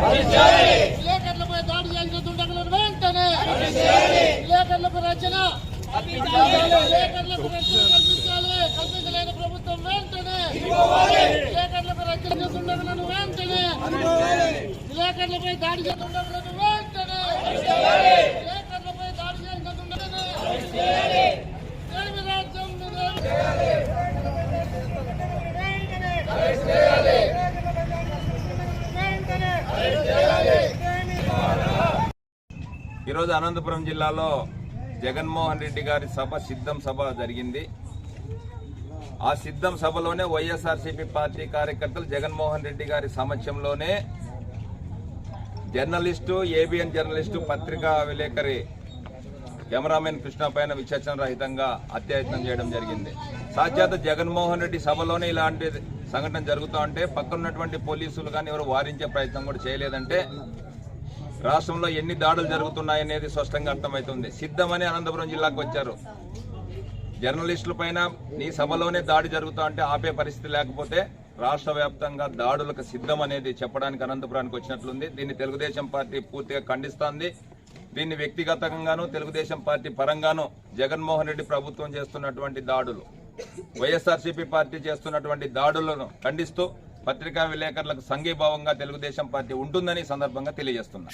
విలేకరులపై దాడి చేసిన దుండగులను వెంటనే. విలేకరులకు రచన. విలేకరులకు రచన కల్పించాలి. కల్పించలేని ప్రభుత్వం వెంటనే. విలేకరులకు రచన దుండగులను వెంటనే. విలేకరులపై దాడి చేసిన దుండగులను వెంటనే. విలేకరులపై దాడి చేసిన దుండగులను తెలివి రాజ్యం ఈరోజు అనంతపురం జిల్లాలో జగన్మోహన్ రెడ్డి గారి సభ సిద్ధం సభ జరిగింది. ఆ సిద్ధం సభలోనే వైఎస్ఆర్సీపీ పార్టీ కార్యకర్తలు జగన్మోహన్ రెడ్డి గారి సమక్షంలోనే జర్నలిస్టు ఏబిఎన్ జర్నలిస్టు పత్రికా విలేకరి కెమెరామెన్ కృష్ణ పైన విచక్షణ రహితంగా అత్యాయత్నం చేయడం జరిగింది. సాధ్యత జగన్మోహన్ రెడ్డి సభలోనే ఇలాంటి సంఘటన జరుగుతూ ఉంటే పక్కనున్నటువంటి పోలీసులు కానీ ఎవరు వారించే ప్రయత్నం కూడా చేయలేదంటే రాష్ట్రంలో ఎన్ని దాడులు జరుగుతున్నాయనేది స్పష్టంగా అర్థమవుతుంది. సిద్ధమని అనంతపురం జిల్లాకు వచ్చారు. జర్నలిస్టుల పైన నీ సభలోనే దాడి జరుగుతా అంటే ఆపే పరిస్థితి లేకపోతే రాష్ట్ర వ్యాప్తంగా దాడులకు సిద్ధం అనేది చెప్పడానికి అనంతపురానికి వచ్చినట్లుంది. దీన్ని తెలుగుదేశం పార్టీ పూర్తిగా ఖండిస్తోంది. దీన్ని వ్యక్తిగతంగాను తెలుగుదేశం పార్టీ పరంగాను జగన్మోహన్ రెడ్డి ప్రభుత్వం చేస్తున్నటువంటి దాడులు వైఎస్ఆర్సీపీ పార్టీ చేస్తున్నటువంటి దాడులను ఖండిస్తూ పత్రికా విలేకరులకు సంఘీభావంగా తెలుగుదేశం పార్టీ ఉంటుందని సందర్భంగా తెలియజేస్తున్నా.